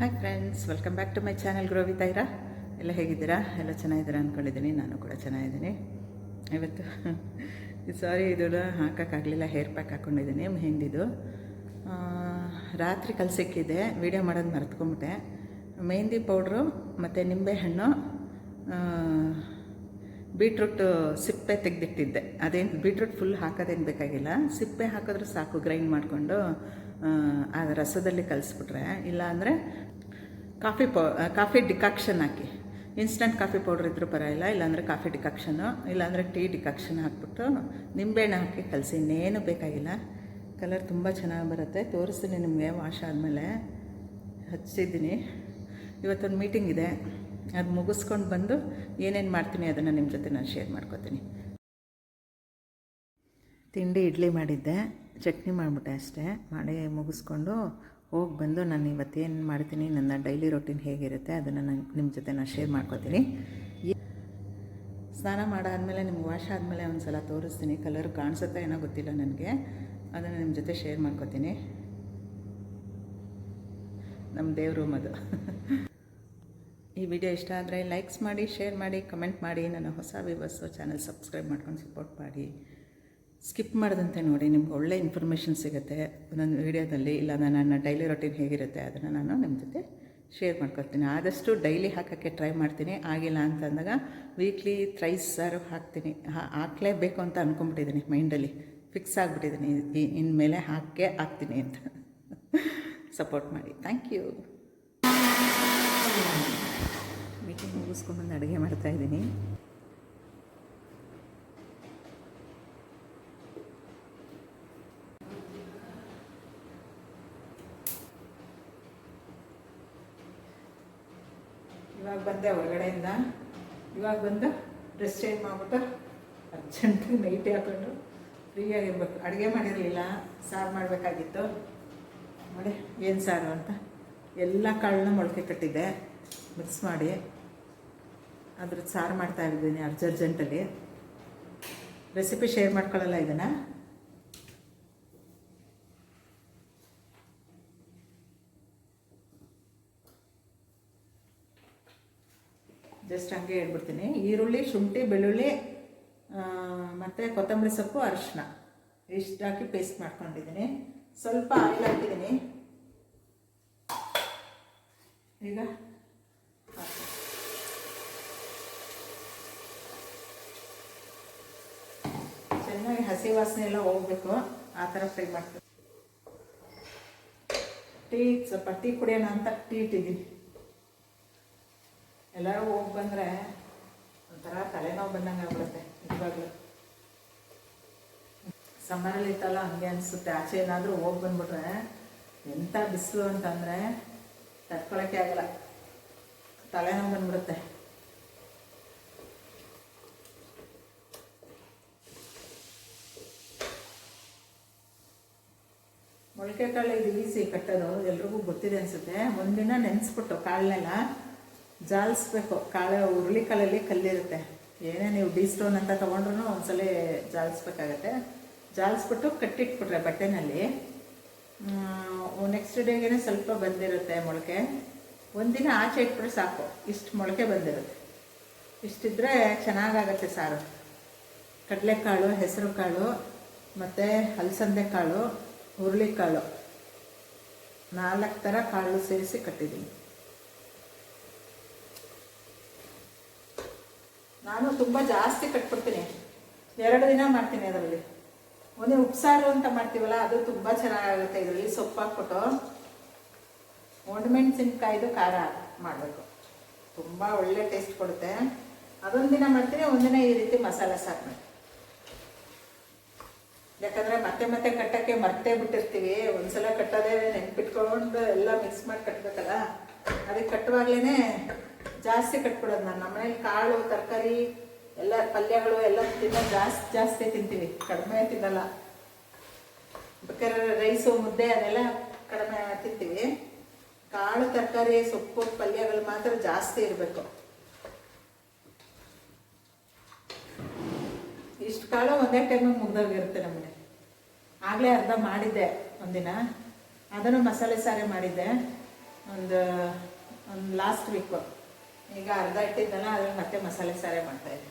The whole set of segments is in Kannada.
Hi friends welcome back to my channel grow Aira ಎಲ್ಲ ಹೇಗಿದ್ದೀರಾ? ಎಲ್ಲ ಚೆನ್ನಾಗಿದ್ದೀರಾ ಅಂದ್ಕೊಂಡಿದ್ದೀನಿ ನಾನು ಕೂಡ ಚೆನ್ನಾಗಿದ್ದೀನಿ. ಇವತ್ತು ಸಾರಿ ಇದನ್ನು ಹಾಕೋಕ್ಕಾಗಲಿಲ್ಲ ಹೇರ್ ಪ್ಯಾಕ್ ಹಾಕ್ಕೊಂಡಿದ್ದೀನಿ ಮೆಹಂದಿದು. ರಾತ್ರಿ ಕಲಸಿಕ್ಕಿದೆ. ವೀಡಿಯೋ ಮಾಡೋದು ಮರೆತ್ಕೊಂಬಿಟ್ಟೆ. ಮೆಹಂದಿ ಪೌಡ್ರು ಮತ್ತು ನಿಂಬೆಹಣ್ಣು ಬೀಟ್ರೂಟ್ ಸಿಪ್ಪೆ ತೆಗೆದಿಟ್ಟಿದ್ದೆ. ಅದೇನು ಬೀಟ್ರೂಟ್ ಫುಲ್ ಹಾಕೋದೇನು ಬೇಕಾಗಿಲ್ಲ. ಸಿಪ್ಪೆ ಹಾಕಿದ್ರೆ ಸಾಕು ಗ್ರೈಂಡ್ ಮಾಡಿಕೊಂಡು, ಆ ರಸದಲ್ಲಿ ಕಲಿಸ್ಬಿಟ್ರೆ. ಇಲ್ಲ ಕಾಫಿ ಪೌ ಕಾಫಿ ಡಿಕಾಕ್ಷನ್ ಹಾಕಿ. ಇನ್ಸ್ಟಂಟ್ ಕಾಫಿ ಪೌಡ್ರ್ ಇದ್ರೂ ಪರವಾಗಿಲ್ಲ, ಇಲ್ಲಾಂದರೆ ಕಾಫಿ ಡಿಕಾಕ್ಷನು, ಇಲ್ಲಾಂದರೆ ಟೀ ಡಿಕಾಕ್ಷನ್ ಹಾಕ್ಬಿಟ್ಟು ನಿಂಬೆಹಣ್ಣು ಹಾಕಿ ಕಲಸಿ, ಇನ್ನೇನು ಬೇಕಾಗಿಲ್ಲ. ಕಲರ್ ತುಂಬ ಚೆನ್ನಾಗಿ ಬರುತ್ತೆ. ತೋರಿಸ್ತೀನಿ ನಿಮಗೆ, ವಾಶ್ ಆದಮೇಲೆ. ಹಚ್ಚಿದ್ದೀನಿ. ಇವತ್ತೊಂದು ಮೀಟಿಂಗ್ ಇದೆ. ಅದು ಮುಗಿಸ್ಕೊಂಡು ಬಂದು ಏನೇನು ಮಾಡ್ತೀನಿ ಅದನ್ನು ನಿಮ್ಮ ಜೊತೆ ನಾನು ಶೇರ್ ಮಾಡ್ಕೋತೀನಿ. ತಿಂಡಿ ಇಡ್ಲಿ ಮಾಡಿದ್ದೆ. ಚಟ್ನಿ ಮಾಡಿಬಿಟ್ಟೆ ಅಷ್ಟೇ. ಮಾಡಿ ಮುಗಿಸ್ಕೊಂಡು ಹೋಗಿ ಬಂದು ನಾನು ಇವತ್ತೇನು ಮಾಡ್ತೀನಿ, ನನ್ನ ಡೈಲಿ ರೊಟೀನ್ ಹೇಗಿರುತ್ತೆ ಅದನ್ನು ನಾನು ನಿಮ್ಮ ಜೊತೆ ನಾನು ಶೇರ್ ಮಾಡ್ಕೋತೀನಿ. ಸ್ನಾನ ಮಾಡಾದಮೇಲೆ ನಿಮ್ಗೆ ವಾಶ್ ಆದಮೇಲೆ ಒಂದು ಸಲ ತೋರಿಸ್ತೀನಿ ಕಲರ್ ಕಾಣಿಸುತ್ತಾ ಏನೋ ಗೊತ್ತಿಲ್ಲ ನನಗೆ. ಅದನ್ನು ನಿಮ್ಮ ಜೊತೆ ಶೇರ್ ಮಾಡ್ಕೋತೀನಿ. ನಮ್ಮ ದೇವ್ರ ರೂಮ್ ಈ ವಿಡಿಯೋ ಇಷ್ಟ ಆದರೆ ಲೈಕ್ಸ್ ಮಾಡಿ ಶೇರ್ ಮಾಡಿ ಕಮೆಂಟ್ ಮಾಡಿ, ನನ್ನ ಹೊಸ ವಿವರ್ಸು ಚಾನಲ್ ಸಬ್ಸ್ಕ್ರೈಬ್ ಮಾಡ್ಕೊಂಡು ಸಪೋರ್ಟ್ ಮಾಡಿ. ಸ್ಕಿಪ್ ಮಾಡಿದಂತೆ ನೋಡಿ, ನಿಮ್ಗೆ ಒಳ್ಳೆ ಇನ್ಫಾರ್ಮೇಷನ್ ಸಿಗುತ್ತೆ. ಒಂದೊಂದು ವೀಡಿಯೋದಲ್ಲಿ ಇಲ್ಲ ನನ್ನ ಡೈಲಿ ರೊಟೀನ್ ಹೇಗಿರುತ್ತೆ ಅದನ್ನು ನಾನು ನಿಮ್ಮ ಜೊತೆ ಶೇರ್ ಮಾಡ್ಕೊಳ್ತೀನಿ. ಆದಷ್ಟು ಡೈಲಿ ಹಾಕೋಕ್ಕೆ ಟ್ರೈ ಮಾಡ್ತೀನಿ. ಆಗಿಲ್ಲ ಅಂತ ಅಂದಾಗ ವೀಕ್ಲಿ ಥ್ರೈಸ್ ಸಾರು ಹಾಕ್ತೀನಿ. ಹಾಕಲೇಬೇಕು ಅಂತ ಅಂದ್ಕೊಂಬಿಟ್ಟಿದ್ದೀನಿ ಮೈಂಡಲ್ಲಿ ಫಿಕ್ಸ್ ಆಗಿಬಿಟ್ಟಿದ್ದೀನಿ ಇನ್ಮೇಲೆ ಹಾಕೇ ಹಾಕ್ತೀನಿ ಅಂತ ಸಪೋರ್ಟ್ ಮಾಡಿ. ಥ್ಯಾಂಕ್ ಯು ಮೀಟಿಂಗ್ ಮುಗಿಸ್ಕೊಂಡ್ಬಂದು ಅಡುಗೆ ಮಾಡ್ತಾಯಿದ್ದೀನಿ ಇವಾಗ ಬಂದೆ ಹೊರಗಡೆಯಿಂದ. ಇವಾಗ ಬಂದು ಡ್ರೆಸ್ ಚೇಂಜ್ ಮಾಡ್ಬಿಟ್ಟು ಅರ್ಜೆಂಟಾಗಿ ನೈಟಿ ಹಾಕೊಂಡು ಫ್ರೀಯಾಗಿರ್ಬೇಕು ಅಡುಗೆ ಮಾಡಿರಲಿಲ್ಲ, ಸಾರು ಮಾಡಬೇಕಾಗಿತ್ತು. ನೋಡಿ, ಏನು ಸಾರು ಅಂತ. ಎಲ್ಲ ಕಾಳನ್ನ ಮೊಳಕೆ ಕಟ್ಟಿದ್ದೆ. ಮಿಕ್ಸ್ ಮಾಡಿ. ಅದ್ರದ್ದು ಸಾರು ಮಾಡ್ತಾ ಇದ್ದೀನಿ ಅರ್ಜ ಅರ್ಜೆಂಟಲ್ಲಿ ರೆಸಿಪಿ ಶೇರ್ ಮಾಡ್ಕೊಳ್ಳಲ್ಲ ಇದನ್ನು. ಜಸ್ಟ್ ಹಂಗೆ ಹೇಳ್ಬಿಡ್ತೀನಿ. ಈರುಳ್ಳಿ, ಶುಂಠಿ, ಬೆಳ್ಳುಳ್ಳಿ ಮತ್ತು ಕೊತ್ತಂಬರಿ ಸೊಪ್ಪು ಅರಿಶಿನ ಇಷ್ಟು ಪೇಸ್ಟ್ ಮಾಡ್ಕೊಂಡಿದ್ದೀನಿ. ಸ್ವಲ್ಪ ಆಯಿಲ್ ಹಾಕಿದ್ದೀನಿ. ಈಗ ಚೆನ್ನಾಗಿ ಹಸಿ ವಾಸನೆ ಎಲ್ಲ ಹೋಗ್ಬೇಕು. ಆ ಥರ ಫ್ರೈ ಮಾಡ್ತೀನಿ. ಟೀ, ಸ್ವಲ್ಪ ಟೀ ಕುಡಿಯೋಣ ಅಂತ ಟೀ ಇಟ್ಟಿದ್ದೀನಿ. ಎಲ್ಲರೂ ಹೋಗಿ ಬಂದರೆ ಒಂಥರ ತಲೆನೋವು ಬಂದಂಗೆ ಆಗ್ಬಿಡುತ್ತೆ, ಇವಾಗಲೂ. ಸಮ್ಮರಲ್ಲಿ ಇತ್ತಲ್ಲ, ಹಂಗೆ ಅನಿಸುತ್ತೆ. ಆಚೆ ಏನಾದರೂ ಹೋಗಿ ಬಂದ್ಬಿಟ್ರೆ ಎಂಥ ಬಿಸಿಲು ಅಂತಂದರೆ ತಡ್ಕೊಳಕ್ಕೆ ಆಗಲ್ಲ. ತಲೆನೋವು ಬಂದ್ಬಿಡುತ್ತೆ. ಮೊಳಕೆ ಕಾಳು ಇದು ಈಸಿ ಕಟ್ಟೋದು, ಎಲ್ರಿಗೂ ಗೊತ್ತಿದೆ ಅನಿಸುತ್ತೆ. ಒಂದಿನ ನೆನೆಸ್ಬಿಟ್ಟು ಕಾಳನ್ನೆಲ್ಲ ಜಾಲಿಸ್ಬೇಕು. ಕಾಳು ಹುರುಳಿಕಾಳಲ್ಲಿ ಕಲ್ಲಿರುತ್ತೆ. ಏನೇ ನೀವು ಡಿ ಸ್ಟೋನ್ ಅಂತ ತೊಗೊಂಡ್ರು ಒಂದ್ಸಲ ಜಾಲಿಸ್ಬೇಕಾಗತ್ತೆ. ಜಾಲಿಸ್ಬಿಟ್ಟು ಕಟ್ಟಿಟ್ಬಿಟ್ರೆ ಬಟ್ಟೆನಲ್ಲಿ. ನೆಕ್ಸ್ಟ್ ಡೇಗೇನೆ ಸ್ವಲ್ಪ ಬಂದಿರುತ್ತೆ ಮೊಳಕೆ. ಒಂದಿನ ಆಚೆ ಇಟ್ಬಿಟ್ರೆ ಸಾಕು. ಇಷ್ಟು ಮೊಳಕೆ ಬಂದಿರುತ್ತೆ. ಇಷ್ಟಿದ್ರೆ ಚೆನ್ನಾಗಾಗತ್ತೆ ಸಾರು. ಕಡಲೆಕಾಳು ಹೆಸರು ಕಾಳು ಮತ್ತು ಹಲಸಂದೆ ಕಾಳು ಹುರುಳಿಕಾಳು. ನಾಲ್ಕು ಥರ ಕಾಳು ಸೇರಿಸಿ ಕಟ್ಟಿದ್ದೀನಿ. ನಾನು ತುಂಬ ಜಾಸ್ತಿ ಕಟ್ಬಿಡ್ತೀನಿ. ಎರಡು ದಿನ ಮಾಡ್ತೀನಿ ಅದರಲ್ಲಿ. ಒಂದೇ ಉಪ್ಸಾರು ಅಂತ ಮಾಡ್ತೀವಲ್ಲ, ಅದು ತುಂಬ ಚೆನ್ನಾಗಾಗುತ್ತೆ ಇದರಲ್ಲಿ ಸೊಪ್ಪು ಹಾಕ್ಬಿಟ್ಟು. ಒಣಮೆಣಸಿನ್ಕಾಯ್ದು ಖಾರ ಮಾಡಬೇಕು. ತುಂಬ ಒಳ್ಳೆ ಟೇಸ್ಟ್ ಕೊಡುತ್ತೆ. ಅದೊಂದು ದಿನ ಮಾಡ್ತೀನಿ ಒಂದಿನ ಈ ರೀತಿ ಮಸಾಲೆ ಸಾರು ಯಾಕಂದ್ರೆ ಯಾಕಂದರೆ ಮತ್ತೆ ಮತ್ತೆ ಕಟ್ಟೋಕ್ಕೆ ಮರ್ತೇ ಬಿಟ್ಟಿರ್ತೀವಿ. ಒಂದ್ಸಲ ಕಟ್ಟೋದೇ ನೆನ್ಪಿಟ್ಕೊಂಡು ಎಲ್ಲ ಮಿಕ್ಸ್ ಮಾಡಿ ಕಟ್ಟಬೇಕಲ್ಲ ಅದಕ್ಕೆ ಕಟ್ಟುವಾಗ್ಲೇ ಜಾಸ್ತಿ ಕಟ್ಬಿಡೋದು ನಾನು. ನಮ್ಮನೇಲಿ ಕಾಳು, ತರಕಾರಿ, ಎಲ್ಲ ಪಲ್ಯಗಳು ಎಲ್ಲ ತಿನ್ನೋದು ಜಾಸ್ತಿ ಜಾಸ್ತಿ ತಿಂತೀವಿ. ಕಡಿಮೆ ತಿನ್ನಲ್ಲ. ಬೇಕಾದ್ರೆ ರೈಸು, ಮುದ್ದೆ ಅದೆಲ್ಲ ಕಡಿಮೆ ತಿಂತೀವಿ. ಕಾಳು, ತರಕಾರಿ, ಸೊಪ್ಪು, ಪಲ್ಯಗಳು ಮಾತ್ರ ಜಾಸ್ತಿ ಇರಬೇಕು. ಇಷ್ಟು ಕಾಳು ಒಂದೇ ಟೈಮಿಗೆ ಮುಗ್ದೋಗಿರುತ್ತೆ ನಮಗೆ ಆಗಲೇ ಅರ್ಧ ಮಾಡಿದ್ದೆ ಒಂದಿನ. ಅದನ್ನು ಮಸಾಲೆ ಸಾರೇ ಮಾಡಿದ್ದೆ. ಒಂದು ಒಂದು ಲಾಸ್ಟ್ ವೀಕು ಈಗ ಅರ್ಧ ಇಟ್ಟಿದ್ದಲ್ಲ ಅದ್ರಲ್ಲಿ ಮತ್ತೆ ಮಸಾಲೆ ಸಾರೇ ಮಾಡ್ತಾಯಿದ್ದೆ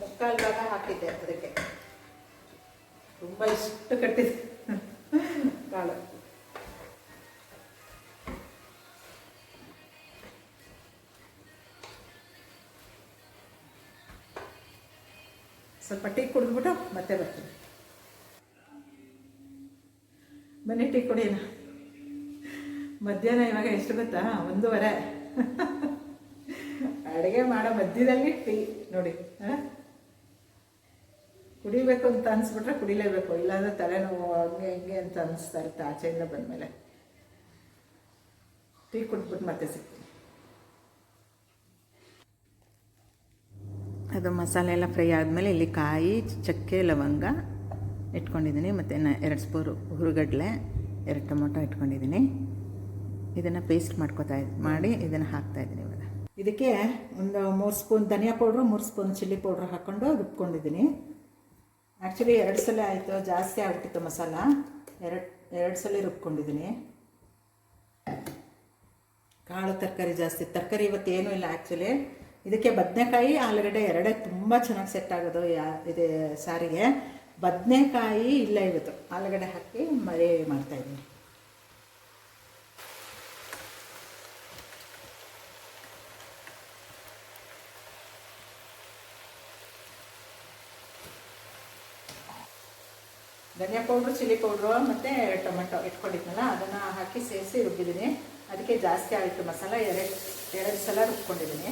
ಮುಕ್ಕಾಲು ಭಾಗ ಹಾಕಿದ್ದೆ ಅದಕ್ಕೆ. ತುಂಬ ಇಷ್ಟು ಕಟ್ಟಿದೆ ಕಾಳು. ಸ್ವಲ್ಪ ಟೀ ಕುಡಿದ್ಬಿಟ್ಟು ಮತ್ತೆ ಬರ್ತೀನಿ. ಬನ್ನಿ ಟೀ ಕುಡಿಯೋಣ. ಮಧ್ಯಾಹ್ನ ಇವಾಗ ಎಷ್ಟು ಗೊತ್ತಾ? ಒಂದೂವರೆ. ಅಡುಗೆ ಮಾಡೋ ಮಧ್ಯದಲ್ಲಿ ಟೀ, ನೋಡಿ? ಕುಡಿಬೇಕು ಅಂತ ಅನ್ಸ್ಬಿಟ್ರೆ ಕುಡಿಲೇಬೇಕು, ಇಲ್ಲಾಂದ್ರೆ ತಲೆನೋವು ಹಂಗೆ ಹಿಂಗೆ ಅಂತ ಅನಿಸ್ತಾ ಇರುತ್ತೆ ಆಚೆಯಿಂದ ಬಂದಮೇಲೆ. ಟೀ ಕುಡ್ಬಿಟ್ಟು ಮತ್ತೆ ಸಿಗ್ತೀನಿ. ಅದು ಮಸಾಲೆ ಎಲ್ಲ ಫ್ರೈ ಆದಮೇಲೆ ಇಲ್ಲಿ ಕಾಯಿ, ಚಕ್ಕೆ, ಲವಂಗ ಇಟ್ಕೊಂಡಿದ್ದೀನಿ, ಮತ್ತು ಎರಡು ಸ್ಪೂರು ಹುರುಗಡ್ಲೆ, ಎರಡು ಟೊಮೊಟೊ ಇಟ್ಕೊಂಡಿದ್ದೀನಿ. ಇದನ್ನು ಪೇಸ್ಟ್ ಮಾಡ್ಕೋತಾ ಮಾಡಿ ಇದನ್ನು ಹಾಕ್ತಾಯಿದ್ದೀನಿ ಇವಾಗ. ಇದಕ್ಕೆ ಒಂದು ಮೂರು ಸ್ಪೂನ್ ಧನಿಯಾ ಪೌಡ್ರು, ಮೂರು ಸ್ಪೂನ್ ಚಿಲ್ಲಿ ಪೌಡ್ರ್ ಹಾಕ್ಕೊಂಡು ರುಬ್ಕೊಂಡಿದ್ದೀನಿ ಆ್ಯಕ್ಚುಲಿ ಎರಡು ಸಲ ಆಯಿತು, ಜಾಸ್ತಿ ಆಗ್ಬಿಟ್ಟಿತ್ತು ಮಸಾಲ. ಎರಡು ಎರಡು ಸಲ ರುಬ್ಕೊಂಡಿದ್ದೀನಿ. ಕಾಳು ತರಕಾರಿ ಜಾಸ್ತಿ, ತರಕಾರಿ ಇವತ್ತು ಏನೂ ಇಲ್ಲ ಆ್ಯಕ್ಚುಲಿ ಇದಕ್ಕೆ ಬದನೆಕಾಯಿ, ಆಲೂಗಡ್ಡೆ ಎರಡೇ ತುಂಬ ಚೆನ್ನಾಗಿ ಸೆಟ್ ಆಗೋದು ಯಾ, ಇದೆ ಸಾರಿಗೆ. ಬದನೆಕಾಯಿ ಇಲ್ಲ ಇವತ್ತು. ಆಲೂಗಡ್ಡೆ ಹಾಕಿ ಮರಿ ಮಾಡ್ತಾಯಿದ್ದೀನಿ ಧನಿಯಾ ಪೌಡ್ರು, ಚಿಲ್ಲಿ ಪೌಡ್ರು ಮತ್ತು ಟೊಮೆಟೊ ಇಟ್ಕೊಂಡಿದ್ನಲ್ಲ, ಅದನ್ನು ಹಾಕಿ ಸೇರಿಸಿ ರುಬ್ಬಿದ್ದೀನಿ. ಅದಕ್ಕೆ ಜಾಸ್ತಿ ಆಯಿತು ಮಸಾಲ, ಎರಡು ಎರಡು ಸಲ ರುಬ್ಕೊಂಡಿದ್ದೀನಿ.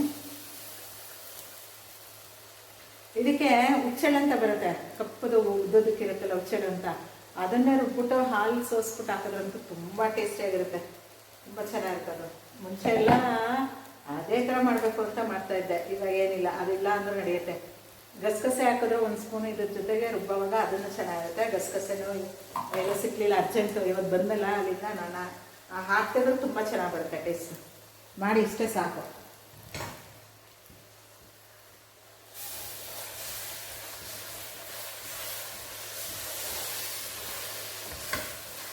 ಇದಕ್ಕೆ ಉಚ್ಚೆಳ್ಳು ಅಂತ ಬರುತ್ತೆ. ಕಪ್ಪದು ಉದ್ದೋದಕ್ಕಿರುತ್ತಲ್ಲ ಉಚ್ಚೆಳ್ಳು ಅಂತ. ಅದನ್ನೇ ರುಬ್ಬಿಟ್ಟು ಹಾಲು ಸೋಸ್ಬಿಟ್ಟು ಹಾಕೋದ್ರಂತೂ ತುಂಬ ಟೇಸ್ಟಿಯಾಗಿರುತ್ತೆ ತುಂಬ ಚೆನ್ನಾಗಿರುತ್ತೆ ಅದು. ಮುಂಚೆ ಎಲ್ಲ ಅದೇ ಥರ ಮಾಡಬೇಕು ಅಂತ ಮಾಡ್ತಾಯಿದ್ದೆ ಇವಾಗ ಏನಿಲ್ಲ, ಅದಿಲ್ಲ ಅಂದ್ರೆ ನಡೆಯುತ್ತೆ. ಗಸಗಸೆ ಹಾಕಿದ್ರೆ ಒಂದು ಸ್ಪೂನ್ ಇದ್ರ ಜೊತೆಗೆ ರುಬ್ಬವಾಗ ಅದನ್ನು ಚೆನ್ನಾಗಿರುತ್ತೆ. ಗಸಗಸೆನೂ ಎಲ್ಲ ಸಿಕ್ಕಲಿಲ್ಲ ಅರ್ಜೆಂಟು ಇವತ್ತು ಬಂದಲ್ಲ, ಅಲ್ಲಿಂದ ನಾನು ಹಾಕ್ತಿದ್ರೆ ತುಂಬ ಚೆನ್ನಾಗಿ ಬರುತ್ತೆ ಟೇಸ್ಟ್ ಮಾಡಿ, ಇಷ್ಟೇ ಸಾಕು.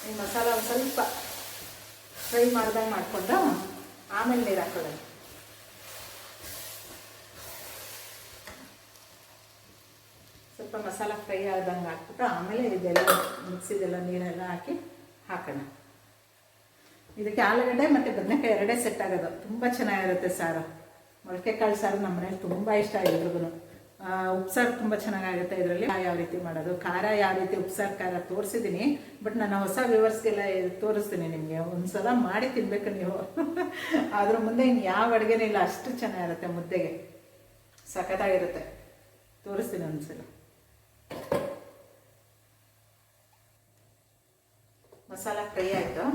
ಈ ಮಸಾಲ ಒಂದು ಸ್ವಲ್ಪ ಫ್ರೈ ಮಾಡ್ದಂಗೆ ಮಾಡಿಕೊಂಡು ಆಮೇಲೆ ನೀರು ಹಾಕೊಳ್ಳೋದು ಸ್ವಲ್ಪ ಮಸಾಲ ಫ್ರೈ ಆದಂಗೆ ಹಾಕ್ಬಿಟ್ಟು ಆಮೇಲೆ ಇದೆಲ್ಲ ಮಿಕ್ಸಿದೆಲ್ಲ ನೀರೆಲ್ಲ ಹಾಕಿ ಹಾಕೋಣ. ಇದಕ್ಕೆ ಆಲೂಗಡ್ಡೆ ಮತ್ತು ಬದನೆಕಾಯಿ ಎರಡೇ ಸೆಟ್ ಆಗೋದು. ತುಂಬ ಚೆನ್ನಾಗಿರುತ್ತೆ ಸಾರು. ಮೊಳಕೆ ಕಾಳು ಸಾರು ನಮ್ಮ ಮನೇಲಿ ತುಂಬ ಇಷ್ಟ ಎಲ್ರಿಗೂ ಉಪ್ಸಾರು ತುಂಬ ಚೆನ್ನಾಗಾಗುತ್ತೆ ಇದರಲ್ಲಿ. ಯಾವ ರೀತಿ ಮಾಡೋದು? ಖಾರ ಯಾವ ರೀತಿ ಉಪ್ಸಾರು ಖಾರ ತೋರಿಸಿದ್ದೀನಿ ಬಟ್ ನಾನು ಹೊಸ ವ್ಯೂವರ್ಸ್ಗೆಲ್ಲ ತೋರಿಸ್ತೀನಿ ನಿಮಗೆ. ಒಂದು ಸಲ ಮಾಡಿ ತಿನ್ಬೇಕು ನೀವು. ಅದ್ರ ಮುಂದೆ ಇನ್ನು ಯಾವ ಅಡುಗೆನೂ ಇಲ್ಲ. ಅಷ್ಟು ಚೆನ್ನಾಗಿರುತ್ತೆ ಮುದ್ದೆಗೆ. ಸಖತ್ತಾಗಿರುತ್ತೆ. ತೋರಿಸ್ತೀನಿ ಒಂದ್ಸಲ. ಮಸಾಲ ಫ್ರೈ ಆಯಿತು.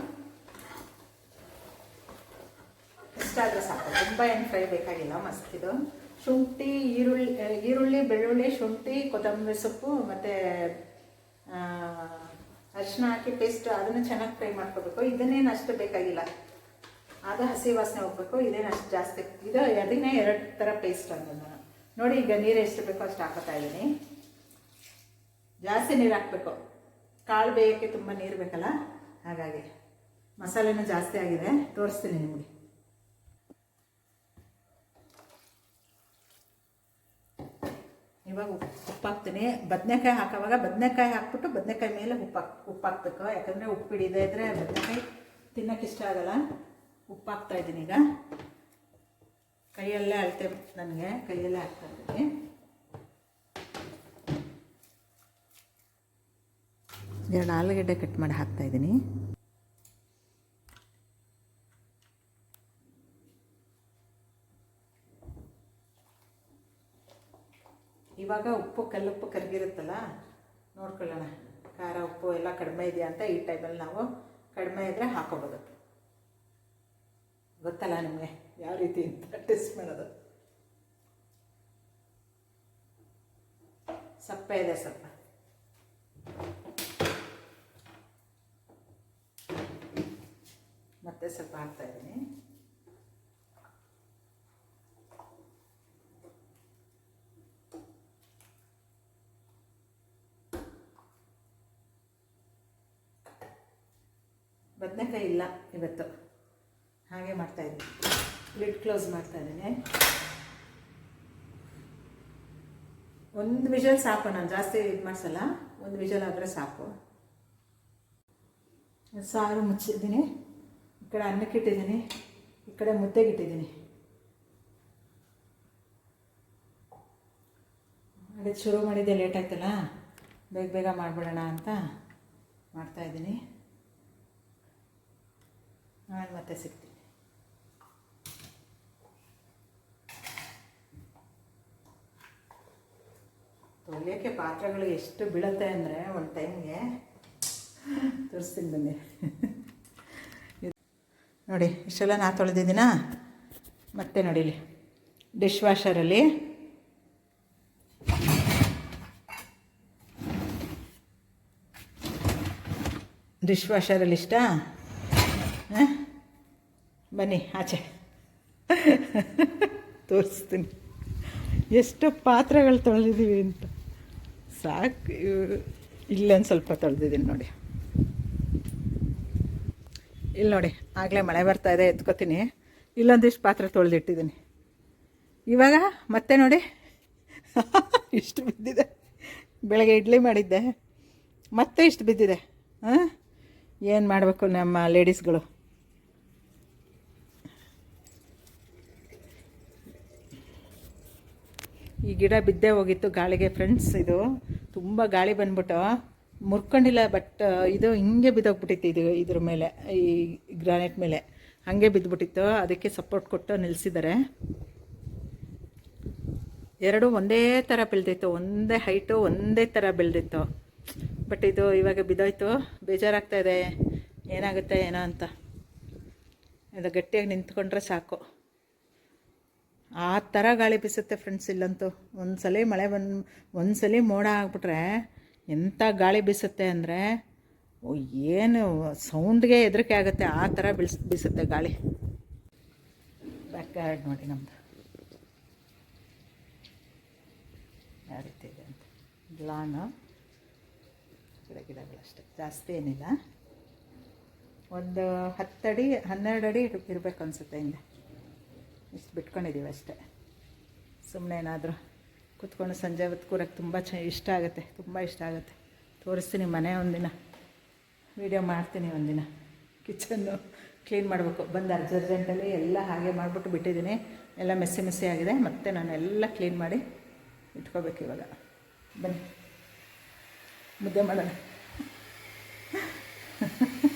ಇಷ್ಟಾದರೂ ಸಾಕು. ತುಂಬ ಏನು ಫ್ರೈ ಬೇಕಾಗಿಲ್ಲ, ಮಸ್ತ್ ಇದು. ಶುಂಠಿ, ಈರುಳ್ಳಿ ಈರುಳ್ಳಿ, ಬೆಳ್ಳುಳ್ಳಿ, ಶುಂಠಿ, ಕೊತ್ತಂಬರಿ ಸೊಪ್ಪು, ಮತ್ತು ಅರಿಶಿನ ಹಾಕಿ ಪೇಸ್ಟ್ ಅದನ್ನು ಚೆನ್ನಾಗಿ ಫ್ರೈ ಮಾಡ್ಕೋಬೇಕು. ಇದನ್ನೇನು ಅಷ್ಟು ಬೇಕಾಗಿಲ್ಲ. ಅದು ಹಸಿ ವಾಸನೆ ಹೋಗ್ಬೇಕು. ಇದೇನು ಅಷ್ಟು ಜಾಸ್ತಿ ಇದು ಅದನ್ನೇ ಎರಡು ಥರ ಪೇಸ್ಟ್ ಅಂತ ನಾನು ನೋಡಿ, ಈಗ ನೀರು ಎಷ್ಟು ಬೇಕೋ ಅಷ್ಟು ಹಾಕೋತಾ ಇದ್ದೀನಿ ಜಾಸ್ತಿ ನೀರು ಹಾಕಬೇಕು. ಕಾಳು ಬೇಯೋಕ್ಕೆ ತುಂಬ ನೀರು ಬೇಕಲ್ಲ? ಹಾಗಾಗಿ ಮಸಾಲೆನೂ ಜಾಸ್ತಿ ಆಗಿದೆ. ತೋರಿಸ್ತೀನಿ ನಿಮಗೆ. ಇವಾಗ ಉಪ್ಪು ಹಾಕ್ತೀನಿ ಬದನೆಕಾಯಿ ಹಾಕೋವಾಗ ಬದನೆಕಾಯಿ ಹಾಕ್ಬಿಟ್ಟು ಬದನೆಕಾಯಿ ಮೇಲೆ ಉಪ್ಪು ಹಾಕ್ ಉಪ್ಪು ಹಾಕ್ಬೇಕು ಯಾಕಂದರೆ ಉಪ್ಪು ಹಿಡಿದೇ ಇದ್ದರೆ ಬದನೆಕಾಯಿ ತಿನ್ನೋಕೆ ಇಷ್ಟ ಆಗಲ್ಲ. ಉಪ್ಪು ಹಾಕ್ತಾ ಇದ್ದೀನಿ ಈಗ. ಕೈಯಲ್ಲೇ ಅಳ್ತೆ ನನಗೆ ಕೈಯಲ್ಲೇ ಹಾಕ್ತಾ ಇದ್ದೀನಿ. ಎರಡು ಆಲೂಗಡ್ಡೆ ಕಟ್ ಮಾಡಿ ಹಾಕ್ತಾ ಇದ್ದೀನಿ. ಇವಾಗ ಉಪ್ಪು ಕಲ್ಲುಪ್ಪು ಕರಗಿರುತ್ತಲ್ಲ, ನೋಡ್ಕೊಳ್ಳೋಣ. ಖಾರ, ಉಪ್ಪು ಎಲ್ಲ ಕಡಿಮೆ ಇದೆಯಾ ಅಂತ ಈ ಟೈಮಲ್ಲಿ ನಾವು ಕಡಿಮೆ ಇದ್ದರೆ ಹಾಕೋಬೋದು. ಗೊತ್ತಲ್ಲ ನಿಮಗೆ ಯಾವ ರೀತಿ ಅಂತ ಟೆಸ್ಟ್ ಮಾಡೋದು. ಸಪ್ಪೆ ಇದೆ ಸ್ವಲ್ಪ. ಮತ್ತೆ ಸ್ವಲ್ಪ ಹಾಕ್ತಾ ಇದ್ದೀನಿ. ಬದನೆಕಾಯಿ ಇಲ್ಲ ಇವತ್ತು. ಹಾಗೆ ಮಾಡ್ತಾಯಿದ್ದೀನಿ ಲಿಡ್ ಕ್ಲೋಸ್ ಮಾಡ್ತಾ ಇದ್ದೀನಿ. ಒಂದು ವಿಷಲ್ ಸಾಕು, ನಾನು ಜಾಸ್ತಿ ಇದು ಮಾಡಿಸಲ್ಲ. ಒಂದು ವಿಷಲ್ ಆದರೆ ಸಾಕು. ಸಾರು ಮುಚ್ಚಿದ್ದೀನಿ. ಈ ಕಡೆ ಅನ್ನಕ್ಕೆ ಇಟ್ಟಿದ್ದೀನಿ ಈ ಕಡೆ ಮುದ್ದೆಗೆ ಇಟ್ಟಿದ್ದೀನಿ ಅದೇ ಶುರು ಮಾಡಿದ್ದೆ ಲೇಟ್ ಆಯ್ತಲ್ಲ ಬೇಗ ಬೇಗ ಮಾಡಿಬಿಡೋಣ ಅಂತ ಮಾಡ್ತಾಯಿದ್ದೀನಿ ನಾನು ಮತ್ತೆ ಸಿಗ್ತೀನಿ ತೊಳೆಯೋಕ್ಕೆ ಪಾತ್ರೆಗಳು ಎಷ್ಟು ಬೀಳುತ್ತೆ ಅಂದರೆ ಒಂದು ಟೈಮ್ಗೆ ತೋರಿಸ್ತೀನಿ ಬನ್ನಿ ನೋಡಿ, ಇಷ್ಟೆಲ್ಲ ನಾ ತೊಳೆದಿದ್ದೀನ? ಮತ್ತೆ ನೋಡಿ ಇಲ್ಲಿ ಡಿಶ್ ವಾಷರಲ್ಲಿ. ಡಿಶ್ ವಾಷರಲ್ಲಿ ಇಷ್ಟ? ಬನ್ನಿ, ಆಚೆ. ತೋರಿಸ್ತೀನಿ. ಎಷ್ಟು ಪಾತ್ರೆಗಳು ತೊಳೆದಿದ್ದೀವಿ ಅಂತ. ಸಾಕು ಇಲ್ಲೊಂದು ಸ್ವಲ್ಪ ತೊಳೆದಿದ್ದೀನಿ ನೋಡಿ. ಇಲ್ಲಿ ನೋಡಿ, ಆಗಲೇ ಮಳೆ ಬರ್ತಾ ಇದೆ, ಎತ್ಕೋತೀನಿ. ಇಲ್ಲೊಂದಿಷ್ಟು ಪಾತ್ರೆ ತೊಳೆದಿಟ್ಟಿದ್ದೀನಿ ಇವಾಗ ಮತ್ತೆ ನೋಡಿ, ಇಷ್ಟು ಬಿದ್ದಿದೆ. ಬೆಳಗ್ಗೆ ಇಡ್ಲಿ ಮಾಡಿದ್ದೆ. ಮತ್ತೆ ಇಷ್ಟು ಬಿದ್ದಿದೆ. ಹಾಂ? ಏನು ಮಾಡಬೇಕು ನಮ್ಮ ಲೇಡೀಸ್ಗಳು? ಈ ಗಿಡ ಬಿದ್ದೇ ಹೋಗಿತ್ತು ಗಾಳಿಗೆ ಫ್ರೆಂಡ್ಸ್ ಇದು ತುಂಬ ಗಾಳಿ ಬಂದ್ಬಿಟ್ಟು. ಮುರ್ಕೊಂಡಿಲ್ಲ ಬಟ್ ಇದು ಹಿಂಗೆ ಬಿದ್ದೋಗ್ಬಿಟ್ಟಿತ್ತು ಇದು, ಇದ್ರ ಮೇಲೆ, ಈ ಗ್ರಾನೈಟ್ ಮೇಲೆ. ಹಾಗೆ ಬಿದ್ದುಬಿಟ್ಟಿತ್ತು ಅದಕ್ಕೆ ಸಪೋರ್ಟ್ ಕೊಟ್ಟು ನಿಲ್ಲಿಸಿದ್ದಾರೆ ಎರಡು ಒಂದೇ ಥರ ಬೆಳೆದಿತ್ತು, ಒಂದೇ ಹೈಟು ಒಂದೇ ಥರ ಬೆಳೆದಿತ್ತು. ಬಟ್ ಇದು ಇವಾಗ ಬಿದ್ದೋಯ್ತು, ಬೇಜಾರಾಗ್ತಾ ಇದೆ, ಏನಾಗುತ್ತೆ, ಏನೋ ಅಂತ. ಇದು ಗಟ್ಟಿಯಾಗಿ ನಿಂತ್ಕೊಂಡ್ರೆ ಸಾಕು. ಆ ಥರ ಗಾಳಿ ಬೀಸುತ್ತೆ ಫ್ರೆಂಡ್ಸ್ ಇಲ್ಲಂತೂ. ಒಂದು ಸಲ ಮಳೆ ಬಂದು ಒಂದು ಸಲ ಮೋಡ ಆಗ್ಬಿಟ್ರೆ ಎಂಥ ಗಾಳಿ ಬೀಸುತ್ತೆ ಅಂದರೆ ಏನು ಸೌಂಡ್ಗೆ ಹೆದರಿಕೆ ಆಗುತ್ತೆ, ಆ ಥರ ಬೀಸ್, ಬೀಸುತ್ತೆ ಗಾಳಿ. ಬ್ಯಾಕ್ ಯಾರ್ಡ್ ನೋಡಿ ನಮ್ಮದು ಯಾವ ರೀತಿ ಇದೆ ಅಂತ. ಲಾನು. ಗಿಡ ಗಿಡಗಳಷ್ಟೇ ಜಾಸ್ತಿ ಏನಿಲ್ಲ. ಒಂದು ಹತ್ತಡಿ, ಹನ್ನೆರಡು ಅಡಿ ಇರಬೇಕು ಅನಿಸುತ್ತೆ ಹಿಂದೆ. ಇಷ್ಟು ಬಿಟ್ಕೊಂಡಿದ್ದೀವಿ ಅಷ್ಟೇ. ಸುಮ್ಮನೆ ಏನಾದರೂ ಕೂತ್ಕೊಂಡು ಸಂಜೆ ಹೊತ್ತು ಕೂರಕ್ಕೆ ತುಂಬ ಚ ಇಷ್ಟ ಆಗುತ್ತೆ, ತುಂಬ ಇಷ್ಟ ಆಗುತ್ತೆ. ತೋರಿಸ್ತೀನಿ ಮನೆ ಒಂದಿನ. ವೀಡಿಯೋ ಮಾಡ್ತೀನಿ ಒಂದಿನ. ಕಿಚನ್ನು ಕ್ಲೀನ್ ಮಾಡಬೇಕು. ಬಂದು ಅರ್ಜರ್ಜೆಂಟಲ್ಲಿ ಎಲ್ಲ ಹಾಗೆ ಮಾಡಿಬಿಟ್ಟು ಬಿಟ್ಟಿದ್ದೀನಿ. ಎಲ್ಲ ಮೆಸ್ಸಿ ಮೆಸ್ಸಿ ಆಗಿದೆ. ಮತ್ತು ನಾನು ಎಲ್ಲ ಕ್ಲೀನ್ ಮಾಡಿ ಇಟ್ಕೋಬೇಕು ಇವಾಗ. ಬನ್ನಿ. ಮುದ್ದೆ ಮಾಡೋಣ.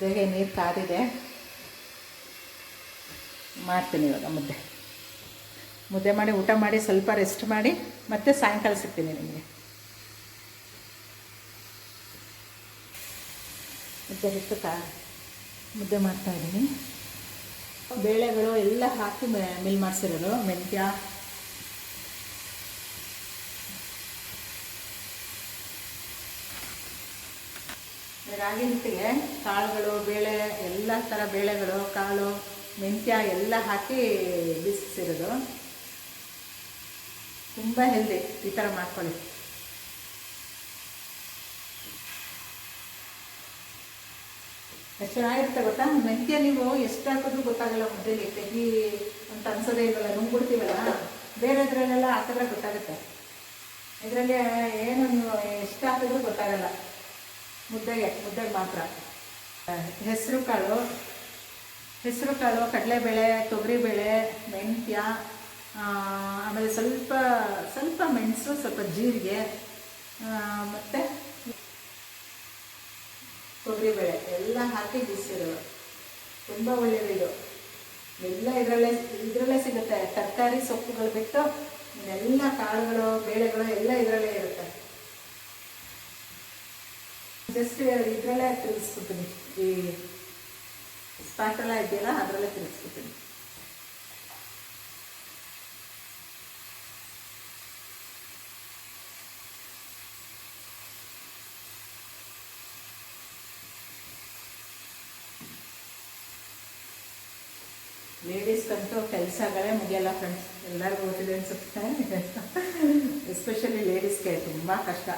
ಮುದ್ದೆಗೆ ನೀರು ಕಾದಿದೆ. ಮಾಡ್ತೀನಿ ಇವಾಗ ಮುದ್ದೆ. ಮುದ್ದೆ ಮಾಡಿ ಊಟ ಮಾಡಿ ಸ್ವಲ್ಪ ರೆಸ್ಟ್ ಮಾಡಿ ಮತ್ತೆ ಸಾಯಂಕಾಲ ಸಿಗ್ತೀನಿ ನಿಮಗೆ. ಮುದ್ದೆ ಬಿಟ್ಟು ಕಾ, ಮುದ್ದೆ ಮಾಡ್ತಾ ಇದ್ದೀನಿ. ಬೇಳೆಗಳು ಎಲ್ಲ ಹಾಕಿ ಮಿಲ್ ಮಾಡಿಸಿರೋದು, ಮೆಂತ್ಯ. ರಾಗಿ ಹಿಟ್ಟಿಗೆ ಕಾಳುಗಳು, ಬೇಳೆ, ಎಲ್ಲ ಥರ ಬೇಳೆಗಳು, ಕಾಳು, ಮೆಂತ್ಯ ಎಲ್ಲ ಹಾಕಿ ಬಿಸಿಸಿರೋದು. ತುಂಬ ಹೆಲ್ದಿ ಈ ಥರ ಮಾಡ್ಕೊಳ್ಳಿ. ಚೆನ್ನಾಗಿರುತ್ತೆ ಗೊತ್ತಾ? ಮೆಂತ್ಯ ನೀವು ಎಷ್ಟು ಹಾಕಿದ್ರು ಗೊತ್ತಾಗಲ್ಲ ಮುದ್ದೆಲಿ ತೆಗಿ ಅಂತ ಅನ್ಸೋದೇ ಇಲ್ವಲ್ಲ, ನುಂಗ್ಬಿಡ್ತೀವಲ್ಲ? ಬೇರೆದ್ರಲ್ಲೆಲ್ಲ ಹಾಕಿದ್ರೆ ಗೊತ್ತಾಗುತ್ತೆ. ಇದರಲ್ಲಿ ಏನು ಎಷ್ಟು ಹಾಕಿದ್ರೂ ಗೊತ್ತಾಗಲ್ಲ. ಮುದ್ದೆಗೆ ಮುದ್ದೆಗೆ ಮಾತ್ರ. ಹೆಸರು ಕಾಳು. ಹೆಸರು ಕಾಳು, ಕಡಲೆಬೇಳೆ, ತೊಗರಿಬೇಳೆ, ಮೆಂತ್ಯ ಆಮೇಲೆ ಸ್ವಲ್ಪ ಸ್ವಲ್ಪ ಮೆಣಸು, ಸ್ವಲ್ಪ ಜೀರಿಗೆ ಮತ್ತು ತೊಗರಿಬೇಳೆ ಎಲ್ಲ ಹಾಕಿ ಬಿಸಿರು ತುಂಬ ಒಳ್ಳೆಯದು ಇದು. ಎಲ್ಲ ಇದರಲ್ಲೇ ಇದರಲ್ಲೇ ಸಿಗುತ್ತೆ. ತರಕಾರಿ ಸೊಪ್ಪುಗಳು ಬಿಟ್ಟು ಎಲ್ಲ ಕಾಳುಗಳು, ಬೇಳೆಗಳು ಎಲ್ಲ ಇದರಲ್ಲೇ ಇರುತ್ತೆ. ಜಸ್ಟ್ ಇದರಲ್ಲೇ ತಿರುಗಿಸ್ಬಿಡ್ತೀನಿ ಈ ಸ್ಪಾಟೆಲ್ಲ ಇದೆಯಲ್ಲ, ಅದರಲ್ಲೇ ತಿರುಗಿಸ್ಬಿಡ್ತೀನಿ. ಲೇಡೀಸ್ಗಂತೂ ಕೆಲಸಗಳೇ ಮುಗಿಯಲ್ಲ ಫ್ರೆಂಡ್ಸ್ ಎಲ್ಲರಿಗೂ ಗೊತ್ತಿದೆ ಅನಿಸುತ್ತೆ. ಎಸ್ಪೆಷಲಿ ಲೇಡೀಸ್ಗೆ ತುಂಬ ಕಷ್ಟ.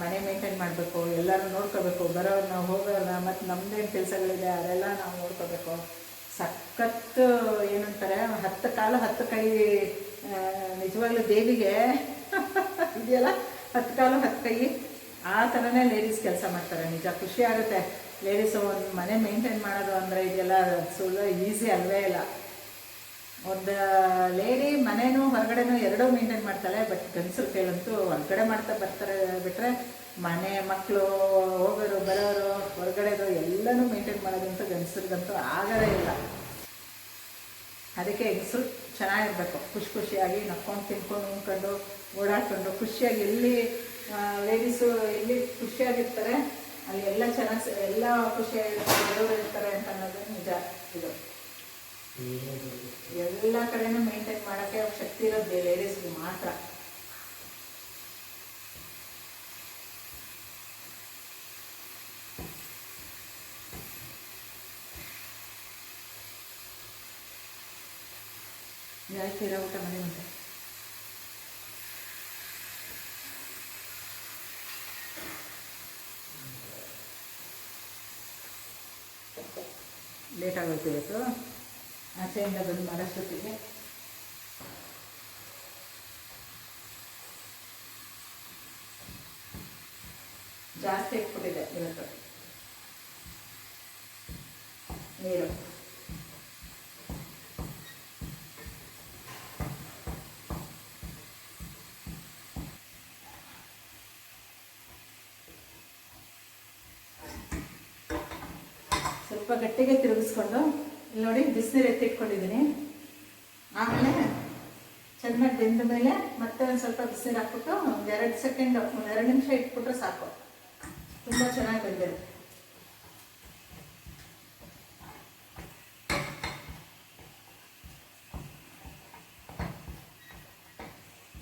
ಮನೆ ಮೇಂಟೈನ್ ಮಾಡಬೇಕು ಎಲ್ಲರೂ ನೋಡ್ಕೋಬೇಕು ಬರೋರನ್ನ ಹೋಗೋಲ್ಲ ಮತ್ತು ನಮ್ಮದೇನು ಕೆಲಸಗಳಿದೆ, ಅದೆಲ್ಲ ನಾವು ನೋಡ್ಕೋಬೇಕು. ಸಖತ್ತು ಏನಂತಾರೆ, ಹತ್ತು ಕಾಲು ಹತ್ತು ಕೈ ನಿಜವಾಗ್ಲೂ ದೇವಿಗೆ, ಇದೆಯಲ್ಲ? ಹತ್ತು ಕಾಲು ಹತ್ತು ಕೈ, ಆ ಥರನೇ ಲೇಡೀಸ್ ಕೆಲಸ ಮಾಡ್ತಾರೆ. ನಿಜ ಖುಷಿ ಆಗುತ್ತೆ. ಲೇಡೀಸು ಒಂದು ಮನೆ ಮೇಂಟೈನ್ ಮಾಡೋದು ಅಂದರೆ ಇದೆಲ್ಲ ಸುಳ್ಳು ಈಸಿ ಅಲ್ವೇ ಇಲ್ಲ. ಒಂದು ಲೇಡಿ ಮನೇನು ಹೊರಗಡೆನೂ ಎರಡೂ ಮೇಂಟೈನ್ ಮಾಡ್ತಾಳೆ ಬಟ್ ಗಂಡಸ್ರು ಕೇಳಂತೂ ಹೊರಗಡೆ ಮಾಡ್ತಾ ಬರ್ತಾರೆ ಬಿಟ್ಟರೆ ಮನೆ ಮಕ್ಕಳು ಹೋಗೋರು, ಬರೋರು, ಹೊರಗಡೆದು ಎಲ್ಲನೂ ಮೇಂಟೈನ್ ಮಾಡೋದಂತೂ ಗಂಡಸ್ರಿಗಂತೂ ಆಗೋದೇ ಇಲ್ಲ. ಅದಕ್ಕೆ ಹೆಂಗಸರು ಚೆನ್ನಾಗಿರ್ಬೇಕು. ಖುಷಿ ಖುಷಿಯಾಗಿ ನಕ್ಕೊಂಡು ತಿನ್ಕೊಂಡು ಉಂಕೊಂಡು ಓಡಾಡ್ಕೊಂಡು ಖುಷಿಯಾಗಿ ಎಲ್ಲಿ ಲೇಡೀಸು ಎಲ್ಲಿ ಖುಷಿಯಾಗಿರ್ತಾರೆ, ಅಲ್ಲಿ ಎಲ್ಲ ಚೆನ್ನಾಗಿ ಎಲ್ಲ ಖುಷಿಯಾಗಿರ್ತಾರೆ ಇರ್ತಾರೆ ಅಂತ ಅನ್ನೋದು ನಿಜ ಇದು. ಎಲ್ಲ ಕಡೆನೂ ಮೇಂಟೈನ್ ಮಾಡೋಕ್ಕೆ ಶಕ್ತಿ ಇರೋದು ಲೇಡೀಸ್ಗೆ ಮಾತ್ರ. ಹೇಳ್ತೀರಾ ಊಟ ಮನೆ ಮುಂದೆ ಲೇಟ್ ಆಗೋಯ್ತು ಇವತ್ತು? ಆಚೆಯಿಂದ ಬಂದು ಮಾಡೋಷ್ಟೊತ್ತಿಗೆ ಜಾಸ್ತಿ ಇಟ್ಬಿಟ್ಟಿದೆ ಇವತ್ತು. ನೀರು. ಸ್ವಲ್ಪ ಗಟ್ಟಿಗೆ ತಿರುಗಿಸ್ಕೊಂಡು ಇಲ್ಲಿ ನೋಡಿ ಬಿಸಿನೀರು ಎತ್ತಿಟ್ಕೊಂಡಿದ್ದೀನಿ. ಆಮೇಲೆ ಚೆನ್ನಾಗಿ ಬೆಂದ ಮೇಲೆ ಮತ್ತೆ ಒಂದು ಸ್ವಲ್ಪ ಬಿಸಿನೀರು ಹಾಕ್ಬಿಟ್ಟು ಒಂದು ಎರಡು ಸೆಕೆಂಡ್, ಒಂದು ಎರಡು ನಿಮಿಷ ಇಟ್ಬಿಟ್ರೆ ಸಾಕು. ತುಂಬ ಚೆನ್ನಾಗಿ ಬೆಂದಿರುತ್ತೆ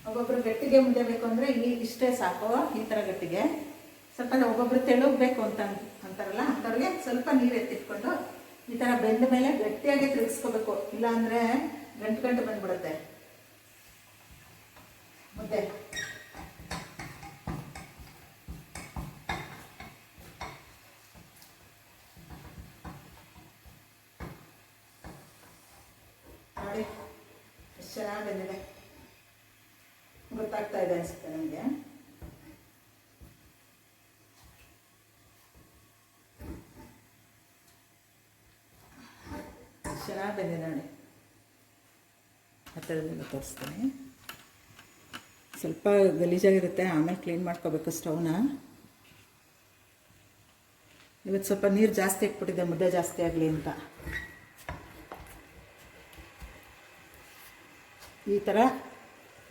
ಒಬ್ಬೊಬ್ರು ಗಟ್ಟಿಗೆ ಮುದ್ದೆ ಬೇಕು ಅಂದರೆ ಈ ಇಷ್ಟೇ ಸಾಕು, ಈ ಥರ ಗಟ್ಟಿಗೆ. ಸ್ವಲ್ಪ ಒಬ್ಬೊಬ್ರು ತೆಳುಗಬೇಕು ಅಂತ ಅಂತಾರಲ್ಲ ಅಂಥವ್ರಿಗೆ ಸ್ವಲ್ಪ ನೀರು ಎತ್ತಿಟ್ಕೊಂಡು ಈ ಥರ ಬೆಂದ ಮೇಲೆ ಗಟ್ಟಿಯಾಗಿ ತಿರುಗಿಸ್ಕೋಬೇಕು. ಇಲ್ಲಾಂದರೆ ಗಂಟು ಗಂಟು ಬಂದ್ಬಿಡುತ್ತೆ. ಎಷ್ಟು ಚೆನ್ನಾಗಿ ಬಂದಿದೆ. ಗೊತ್ತಾಗ್ತಾ ಇದೆ ಅನಿಸುತ್ತೆ ನನಗೆ ಚೆನ್ನಾಗಿ ಬಂದಿದೆ ನೋಡಿ ಹತ್ತಿರದಿಂದ ತರಿಸ್ತೀನಿ. ಸ್ವಲ್ಪ ಗಲೀಜಾಗಿರುತ್ತೆ, ಆಮೇಲೆ ಕ್ಲೀನ್ ಮಾಡ್ಕೋಬೇಕು ಸ್ಟೌನ ಇವತ್ತು ಸ್ವಲ್ಪ ನೀರು ಜಾಸ್ತಿ ಇಟ್ಬಿಟ್ಟಿದೆ ಮುದ್ದೆ ಜಾಸ್ತಿ ಆಗಲಿ ಅಂತ. ಈ ಥರ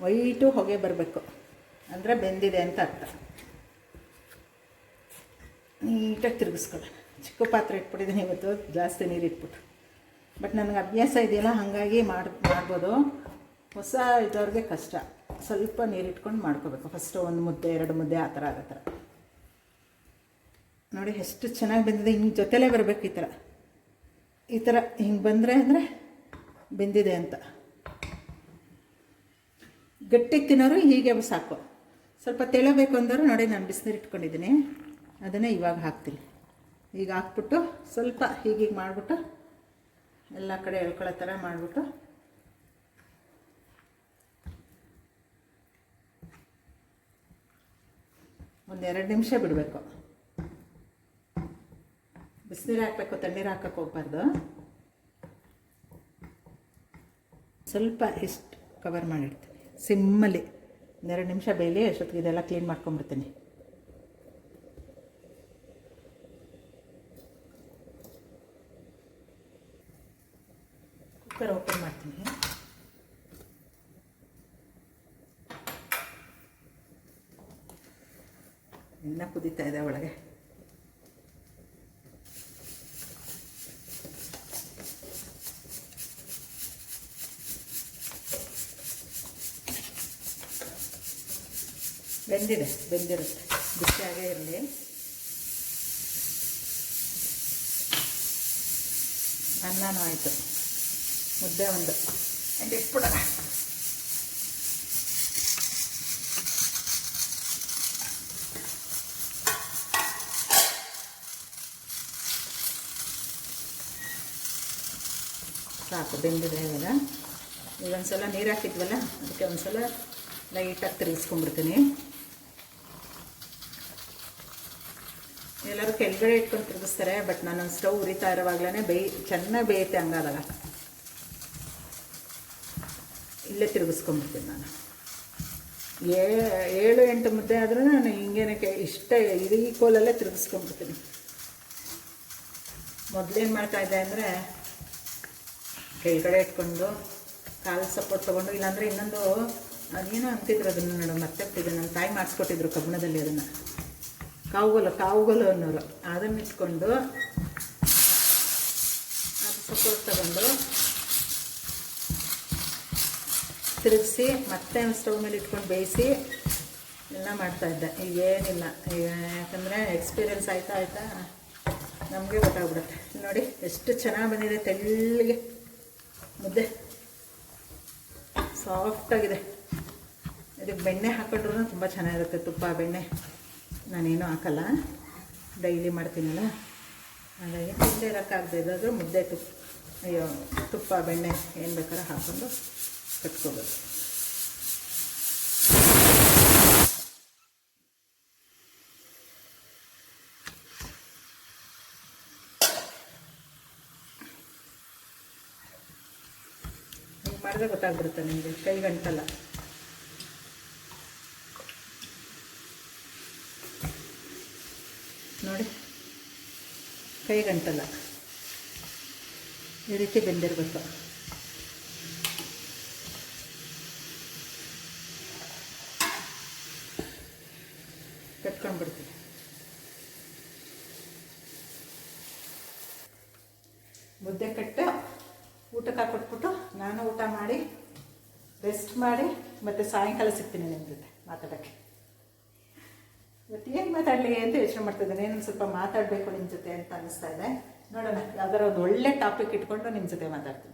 ವೈಟು ಹೊಗೆ ಬರಬೇಕು. ಅಂದರೆ ಬೆಂದಿದೆ ಅಂತ ಅರ್ಥ. ನೀಟಾಗಿ ತಿರುಗಿಸ್ಕೊಳ್ಳೋಣ. ಚಿಕ್ಕ ಪಾತ್ರೆ ಇಟ್ಬಿಟ್ಟಿದ್ದೀನಿ ಇವತ್ತು, ಜಾಸ್ತಿ ನೀರು ಇಟ್ಬಿಟ್ಟು. ಬಟ್ ನನಗೆ ಅಭ್ಯಾಸ ಇದೆಯಲ್ಲ, ಹಾಗಾಗಿ ಮಾಡಿ ಮಾಡ್ಬೋದು. ಹೊಸ ಇದ್ದವ್ರಿಗೆ ಕಷ್ಟ. ಸ್ವಲ್ಪ ನೀರಿಟ್ಕೊಂಡು ಮಾಡ್ಕೋಬೇಕು. ಫಸ್ಟು ಒಂದು ಮುದ್ದೆ, ಎರಡು ಮುದ್ದೆ ಆ ಥರ ಆಗೋ ನೋಡಿ ಎಷ್ಟು ಚೆನ್ನಾಗಿ ಬೆಂದಿದೆ. ಹಿಂಗೆ ಜೊತೆಲೇ ಬರಬೇಕು ಈ ಥರ. ಈ ಥರ ಹಿಂಗೆ ಬಂದರೆ ಅಂದರೆ ಬೆಂದಿದೆ ಅಂತ. ಗಟ್ಟಿ ತಿನ್ನೋರು ಹೀಗೆ ಸಾಕು. ಸ್ವಲ್ಪ ತೆಳಬೇಕು ಅಂದವರು ನೋಡಿ ನಾನು ಬಿಸಿನೀರು ಇಟ್ಕೊಂಡಿದ್ದೀನಿ. ಅದನ್ನೇ ಇವಾಗ ಹಾಕ್ತೀನಿ. ಈಗ ಹಾಕ್ಬಿಟ್ಟು ಸ್ವಲ್ಪ ಹೀಗೀಗೆ ಮಾಡಿಬಿಟ್ಟು ಎಲ್ಲ ಕಡೆ ಎಳ್ಕೊಳ್ಳೋ ಥರ ಮಾಡಿಬಿಟ್ಟು ಎರಡು ನಿಮಿಷ ಬಿಡಬೇಕು. ಬಿಸಿನೀರು ಹಾಕಬೇಕು, ತಣ್ಣೀರು ಹಾಕಕ್ಕೆ ಹೋಗ್ಬಾರ್ದು. ಸ್ವಲ್ಪ ಇಷ್ಟು ಕವರ್ ಮಾಡಿಡ್ತೀನಿ. ಸಿಮ್ಮಲ್ಲಿ ಒಂದೆರಡು ನಿಮಿಷ ಬೇಯಲಿ ಅಷ್ಟೊತ್ತಿಗೆ ಇದೆಲ್ಲ ಕ್ಲೀನ್ ಮಾಡ್ಕೊಂಬಿಡ್ತೀನಿ ಕುಕ್ಕರ್ ಓಪನ್ ಮಾಡ್ತೀನಿ ಇನ್ನೂ ಕುದೀತಾ ಇದೆ ಒಳಗೆ. ಬೆಂದಿದೆ ಬೆಂದಿರುತ್ತೆ. ಬಿಸಿಯಾಗೇ ಇರಲಿ. ಅನ್ನನೂ ಆಯಿತು. ಮುದ್ದೆ ಒಂದು. ಹಂಗೆ ಇಟ್ಬಿಡೋಣ. ಸಾಕು, ಬೆಂದಿದೆ ಇವಾಗ. ಈಗ ಒಂದ್ಸಲ ನೀರು ಹಾಕಿದ್ವಲ್ಲ, ಅದಕ್ಕೆ ಒಂದ್ಸಲ ಲೈಟಾಗಿ ತಿರುಗಿಸ್ಕೊಂಡ್ಬಿಡ್ತೀನಿ. ಎಲ್ಲರೂ ಕೆಳಗಡೆ ಇಟ್ಕೊಂಡು ತಿರುಗಿಸ್ತಾರೆ ಬಟ್ ನಾನು ಸ್ಟವ್ ಉರಿತಾ ಇರೋವಾಗ್ಲೇ ಬೇಯ್ ಚೆನ್ನಾಗಿ ಬೇಯುತ್ತೆ ಹಂಗಾದಾಗ. ಇಲ್ಲೇ ತಿರುಗಿಸ್ಕೊಂಡ್ಬಿಡ್ತೀನಿ ನಾನು. ಏ, ಏಳು, ಎಂಟು ಮುದ್ದೆ ಆದರೂ ನಾನು ಹಿಂಗೇನಕ್ಕೆ ಇಷ್ಟ ಇಡೀ ಕೋಲಲ್ಲೇ ತಿರುಗಿಸ್ಕೊಂಡ್ಬಿಡ್ತೀನಿ. ಮೊದಲೇನು ಮಾಡ್ತಾಯಿದ್ದೆ ಅಂದರೆ ಕೆಳಗಡೆ ಇಟ್ಕೊಂಡು ಕಾಲು ಸಪೋರ್ಟ್ ತೊಗೊಂಡು, ಇಲ್ಲಾಂದರೆ ಇನ್ನೊಂದು ಅದೇನೋ ಅಂತಿದ್ರು ಅದನ್ನು ನೋಡು, ಮತ್ತೆ ನಮ್ಮ ತಾಯಿ ಮಾಡಿಸ್ಕೊಟ್ಟಿದ್ರು ಕಬ್ಬಣದಲ್ಲಿ ಅದನ್ನು. ಕಾವುಗೊಲ ಕಾವುಗೊಲ ಅನ್ನೋರು. ಅದನ್ನು ಇಟ್ಕೊಂಡು ಅದು ಸಪೋರ್ಟ್ ತಗೊಂಡು ತಿರುಗಿಸಿ, ಮತ್ತೆ ಸ್ಟವ್ ಮೇಲೆ ಇಟ್ಕೊಂಡು ಬೇಯಿಸಿ ಎಲ್ಲ ಮಾಡ್ತಾಯಿದ್ದೆ ಈಗ ಯಾಕಂದರೆ ಎಕ್ಸ್ಪೀರಿಯನ್ಸ್ ಆಯ್ತಾ ಆಯಿತಾ ನಮಗೆ ಗೊತ್ತಾಗ್ಬಿಡುತ್ತೆ. ನೋಡಿ, ಎಷ್ಟು ಚೆನ್ನಾಗಿ ಬಂದಿದೆ ತೆಳ್ಳಗೆ. ಮುದ್ದೆ. ಸಾಫ್ಟಾಗಿದೆ ಇದಕ್ಕೆ ಬೆಣ್ಣೆ ಹಾಕೊಂಡ್ರೂ ತುಂಬ ಚೆನ್ನಾಗಿರುತ್ತೆ ತುಪ್ಪ, ಬೆಣ್ಣೆ. ನಾನೇನು ಹಾಕಲ್ಲ. ಡೈಲಿ ಮಾಡ್ತೀನಲ್ಲ. ಹಾಗಾಗಿ ಮುದ್ದೆ ಇರೋಕ್ಕಾಗದೆ ಇರೋದು ಮುದ್ದೆ ತುಪ್ಪ, ಅಯ್ಯೋ, ತುಪ್ಪ, ಬೆಣ್ಣೆ ಏನು ಬೇಕಾದ್ರೆ ಹಾಕ್ಕೊಂಡು ಕಟ್ಕೋಬೋದು. ಮಾಡಿದ್ರೆ ಗೊತ್ತಾಗ್ಬಿಡುತ್ತೆ ನಿಮಗೆ ಕೈ ಗಂಟಲ್ಲ. ನೋಡಿ ಕೈ ಗಂಟಲ್ಲ. ಈ ರೀತಿ ಬೆಂದಿರಬೇಕು ಕಟ್ಕೊಂಡ್ಬಿಡ್ತೀನಿ ಮುದ್ದೆ ಕಟ್ಟು ಊಟಕ್ಕೆ ಹಾಕೊಟ್ಬಿಟ್ಟು ನಾನು ಊಟ ಮಾಡಿ ರೆಸ್ಟ್ ಮಾಡಿ ಮತ್ತು ಸಾಯಂಕಾಲ ಸಿಗ್ತೀನಿ ನಿಮ್ಮ ಜೊತೆ ಮಾತಾಡೋಕ್ಕೆ. ಇವತ್ತು ಏನು ಮಾತಾಡಲಿ ಅಂತ ಯೋಚನೆ ಮಾಡ್ತಿದ್ದೇನೆ ಏನೊಂದು ಸ್ವಲ್ಪ ಮಾತಾಡಬೇಕು ನಿಮ್ಮ ಜೊತೆ ಅಂತ ಅನ್ನಿಸ್ತಾ ಇದೆ. ನೋಡೋಣ, ಯಾವ್ದಾರ ಒಂದು ಒಳ್ಳೆ ಟಾಪಿಕ್ ಇಟ್ಕೊಂಡು ನಿಮ್ಮ ಜೊತೆ ಮಾತಾಡ್ತೀನಿ.